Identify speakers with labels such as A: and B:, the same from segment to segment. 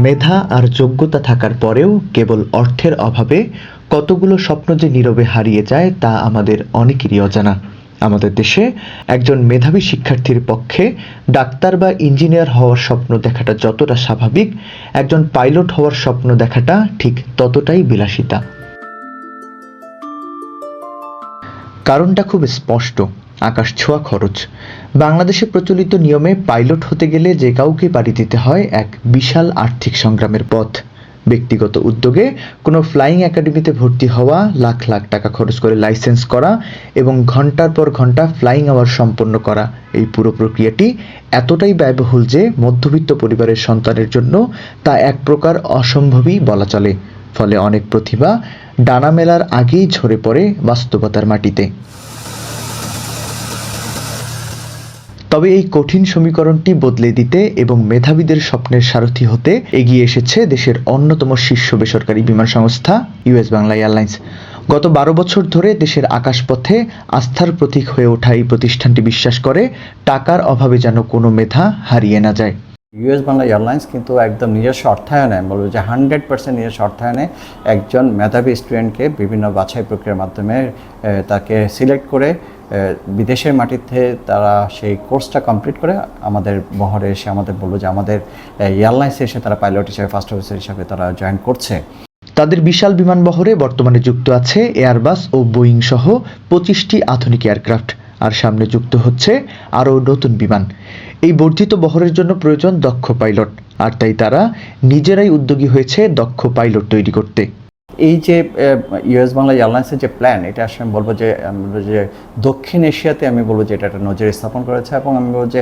A: মেধা আর যোগ্যতা থাকার পরেও কেবল অর্থের অভাবে কতগুলো স্বপ্ন যে নীরবে হারিয়ে যায় তা আমাদের অনেকেরই অজানা। আমাদের দেশে একজন মেধাবী শিক্ষার্থীর পক্ষে ডাক্তার বা ইঞ্জিনিয়ার হওয়ার স্বপ্ন দেখাটা যতটা স্বাভাবিক, একজন পাইলট হওয়ার স্বপ্ন দেখাটা ঠিক ততটাই বিলাসিতা। কারণটা খুব স্পষ্ট। আকাশ ছোঁয়া খরচ। বাংলাদেশে প্রচলিত নিয়মে পাইলট হতে গেলে যে কাউকে পাড়ি দিতে হয় এক বিশাল আর্থিক সংগ্রামের পথ। ব্যক্তিগত উদ্যোগে কোনো ফ্লাইং একাডেমিতে ভর্তি হওয়া, লাখ লাখ টাকা খরচ করে লাইসেন্স করা এবং ঘণ্টার পর ঘণ্টা ফ্লাইং আওয়ার সম্পন্ন করা, এই পুরো প্রক্রিয়াটি এতটাই ব্যয়বহুল যে মধ্যবিত্ত পরিবারের সন্তানের জন্য তা এক প্রকার অসম্ভবই বলা চলে। ফলে অনেক প্রতিভা ডানা মেলার আগেই ঝরে পড়ে বাস্তবতার মাটিতে। তবে এই কঠিন সমীকরণটি বদলে দিতে এবং মেধাবীদের স্বপ্নের সারথী হতে এগিয়ে এসেছে দেশের অন্যতম শীর্ষ বেসরকারি বিমান সংস্থা ইউএস বাংলা এয়ারলাইন্স। গত বারো বছর ধরে দেশের আকাশপথে আস্থার প্রতীক হয়ে ওঠা এই প্রতিষ্ঠানটি বিশ্বাস করে, টাকার অভাবে যেন কোনো মেধা হারিয়ে না যায়।
B: ইউএস বাংলা এয়ারলাইন্স কিন্তু একদম নিজস্ব অর্থায়নে বলব যে হান্ড্রেড পার্সেন্ট নিজস্ব অর্থায়নে একজন মেধাবী স্টুডেন্টকে বিভিন্ন বাছাই প্রক্রিয়ার মাধ্যমে তাকে সিলেক্ট করে বিদেশের মাটিতে তারা সেই কোর্সটা কমপ্লিট করে আমাদের বহরে এসে আমাদের বলব যে আমাদের এয়ারলাইন্সে এসে তারা পাইলট হিসেবে ফার্স্ট অফিসার হিসাবে তারা জয়েন করছে।
A: তাদের বিশাল বিমানবহরে বর্তমানে যুক্ত আছে এয়ারবাস ও বোয়িং সহ পঁচিশটি আধুনিক এয়ারক্রাফট আর সামনে যুক্ত হচ্ছে আরও নতুন বিমান। এই বর্ধিত বহরের জন্য প্রয়োজন দক্ষ পাইলট। আর তাই তারা নিজেরাই উদ্যোগী হয়েছে দক্ষ পাইলট তৈরি করতে।
B: এই যে ইউএস বাংলা এয়ারলাইন্সের যে প্ল্যান এটা আসলে আমি বলব যে যে দক্ষিণ এশিয়াতে আমি বলব যে এটা একটা নজর স্থাপন করেছে এবং আমি বলব যে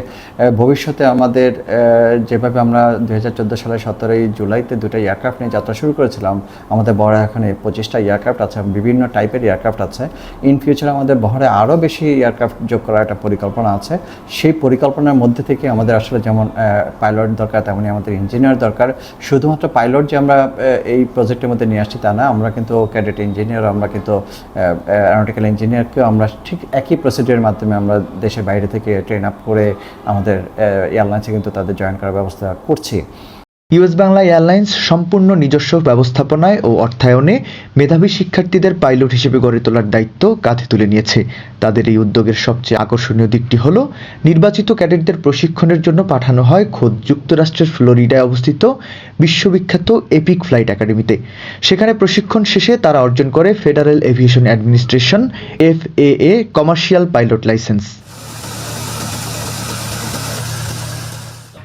B: ভবিষ্যতে আমাদের যেভাবে আমরা দুই হাজার চোদ্দ সালের সতেরোই জুলাইতে দুটো এয়ারক্রাফট নিয়ে যাত্রা শুরু করেছিলাম, আমাদের বহরে এখানে পঁচিশটা এয়ারক্রাফট আছে বিভিন্ন টাইপের এয়ারক্রাফট আছে। ইন ফিউচার আমাদের বহরে আরও বেশি এয়ারক্রাফট যোগ করার একটা পরিকল্পনা আছে। সেই পরিকল্পনার মধ্যে থেকে আমাদের আসলে যেমন পাইলট দরকার তেমনই আমাদের ইঞ্জিনিয়ার দরকার। শুধুমাত্র পাইলট যে আমরা এই প্রজেক্টের মধ্যে নিয়ে আসছি তা না, আমরা কিন্তু ক্যাডেট ইঞ্জিনিয়ার আমরা কিন্তু অ্যারোনটিক্যাল ইঞ্জিনিয়ারকেও আমরা ঠিক একই প্রসিডিওর মাধ্যমে আমরা দেশের বাইরে থেকে ট্রেন আপ করে আমাদের এয়ারলাইন্সে কিন্তু তাদের জয়েন করার ব্যবস্থা করছি।
A: ইউএস বাংলা এয়ারলাইন্স সম্পূর্ণ নিজস্ব ব্যবস্থাপনায় ও অর্থায়নে মেধাবী শিক্ষার্থীদের পাইলট হিসেবে গড়ে তোলার দায়িত্ব কাঁধে তুলে নিয়েছে। তাদের এই উদ্যোগের সবচেয়ে আকর্ষণীয় দিকটি হল, নির্বাচিত ক্যাডেটদের প্রশিক্ষণের জন্য পাঠানো হয় খোদ যুক্তরাষ্ট্রের ফ্লোরিডায় অবস্থিত বিশ্ববিখ্যাত এপিক ফ্লাইট একাডেমিতে। সেখানে প্রশিক্ষণ শেষে তারা অর্জন করে Federal Aviation Administration, FAA, commercial pilot licence.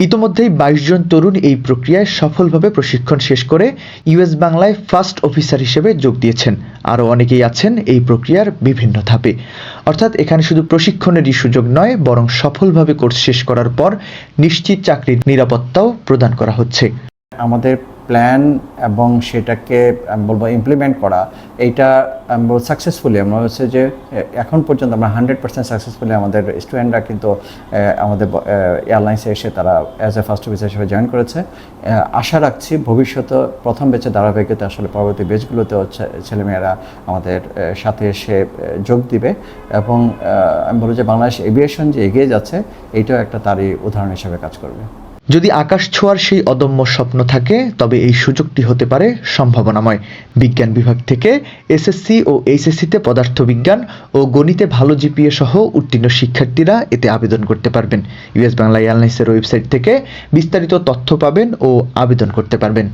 A: ইতোমধ্যেই বাইশ জন তরুণ এই প্রক্রিয়ায় সফলভাবে প্রশিক্ষণ শেষ করে ইউএস বাংলায় ফার্স্ট অফিসার হিসেবে যোগ দিয়েছেন। আরও অনেকেই আছেন এই প্রক্রিয়ার বিভিন্ন ধাপে। অর্থাৎ এখানে শুধু প্রশিক্ষণেরই সুযোগ নয়, বরং সফলভাবে কোর্স শেষ করার পর নিশ্চিত চাকরির নিরাপত্তাও প্রদান করা হচ্ছে।
B: আমাদের প্ল্যান এবং সেটাকে, আমি বলব ইমপ্লিমেন্ট করা, এইটা আমি বলব সাকসেসফুলি আমরা হচ্ছে যে এখন পর্যন্ত আমরা হান্ড্রেড পার্সেন্ট সাকসেসফুলি আমাদের স্টুডেন্টরা কিন্তু আমাদের এয়ারলাইন্সে এসে তারা অ্যাজ এ ফার্স্ট অফিসার হিসেবে জয়েন করেছে। আশা রাখছি ভবিষ্যতে প্রথম বেচে ধারাবাহিকতা আসলে পরবর্তী বেচগুলোতেও ছে- ছেলেমেয়েরা আমাদের সাথে এসে যোগ দিবে এবং আমি বলব যে বাংলাদেশ এভিয়েশন যে এগিয়ে যাচ্ছে, এইটাও একটা তারই উদাহরণ হিসেবে কাজ করবে।
A: যদি আকাশ ছোঁয়ার সেই অদম্য স্বপ্ন থাকে, তবে এই সুযোগটি হতে পারে সম্ভাবনাময়। বিজ্ঞান বিভাগ থেকে এসএসসি ও এইচএসসিতে পদার্থবিজ্ঞান ও গণিতে ভালো জিপিএ সহ উত্তীর্ণ শিক্ষার্থীরা এতে আবেদন করতে পারবেন। ইউএস বাংলা এয়ারলাইন্সের ওয়েবসাইট থেকে বিস্তারিত তথ্য পাবেন ও আবেদন করতে পারবেন।